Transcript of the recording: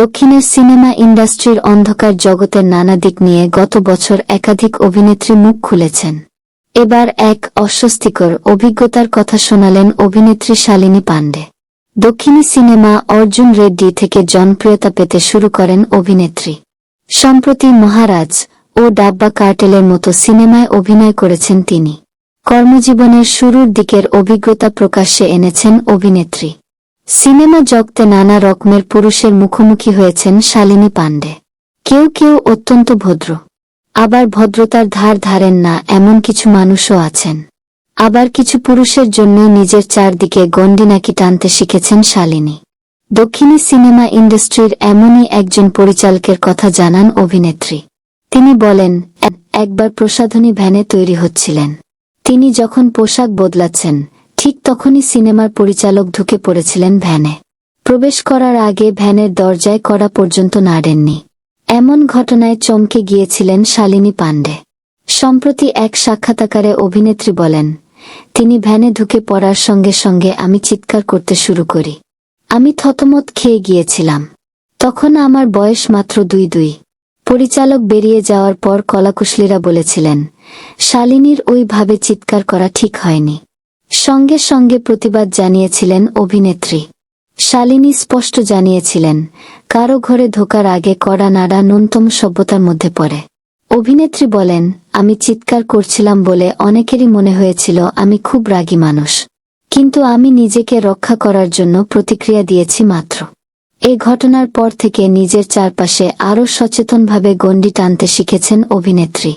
দক্ষিণের সিনেমা ইন্ডাস্ট্রির অন্ধকার জগতের নানা দিক নিয়ে গত বছর একাধিক অভিনেত্রী মুখ খুলেছেন। এবার এক অস্বস্তিকর অভিজ্ঞতার কথা শোনালেন অভিনেত্রী শালিনী পাণ্ডে। দক্ষিণী সিনেমা অর্জুন রেড্ডি থেকে জনপ্রিয়তা পেতে শুরু করেন অভিনেত্রী। সম্প্রতি মহারাজ ও ডাব্বা কার্টেলের মতো সিনেমায় অভিনয় করেছেন তিনি। কর্মজীবনের শুরুর দিকের অভিজ্ঞতা প্রকাশ্যে এনেছেন অভিনেত্রী। সিনেমা জগতে নানা রকমের পুরুষের মুখোমুখি হয়েছেন শালিনী পাণ্ডে। কেউ কেউ অত্যন্ত ভদ্র। আবার ভদ্রতার ধার ধারেন না এমন কিছু মানুষও আছেন। আবার কিছু পুরুষের জন্য নিজের চারদিকে গণ্ডি নাকি টানতে শিখেছেন শালিনী। দক্ষিণী সিনেমা ইন্ডাস্ট্রির এমনই একজন পরিচালকের কথা জানান অভিনেত্রী। তিনি বলেন একবার প্রসাধনী ভ্যানে তৈরি হচ্ছিলেন। তিনি যখন পোশাক বদলাচ্ছেন ঠিক তখনই সিনেমার পরিচালক ঢুকে পড়েছিলেন ভ্যানে। প্রবেশ করার আগে ভ্যানের দরজায় করা পর্যন্ত নাড়েননি এমন ঘটনায় চমকে গিয়েছিলেন শালিনী পাণ্ডে। সম্প্রতি এক সাক্ষাৎকারে অভিনেত্রী বলেন, তিনি ভ্যানে ঢুকে পড়ার সঙ্গে সঙ্গে আমি চিৎকার করতে শুরু করি। আমি থতমত খেয়ে গিয়েছিলাম। তখন আমার বয়স মাত্র দুই দুই। পরিচালক বেরিয়ে যাওয়ার পর কলাকুশলীরা বলেছিলেন, শালিনীর ওইভাবে চিৎকার করা ঠিক হয়নি। সঙ্গে সঙ্গে প্রতিবাদ জানিয়েছিলেন অভিনেত্রী। শালিনী স্পষ্ট জানিয়েছিলেন, কারও ঘরে ঢোকার আগে কড়া নাড়া ন্যূনতম সভ্যতার মধ্যে পড়ে। অভিনেত্রী বলেন, আমি চিৎকার করছিলাম বলে অনেকেরই মনে হয়েছিল আমি খুব রাগী মানুষ। কিন্তু আমি নিজেকে রক্ষা করার জন্য প্রতিক্রিয়া দিয়েছি মাত্র। এই ঘটনার পর থেকে নিজের চারপাশে আরও সচেতনভাবে গণ্ডি টানতে শিখেছেন অভিনেত্রী।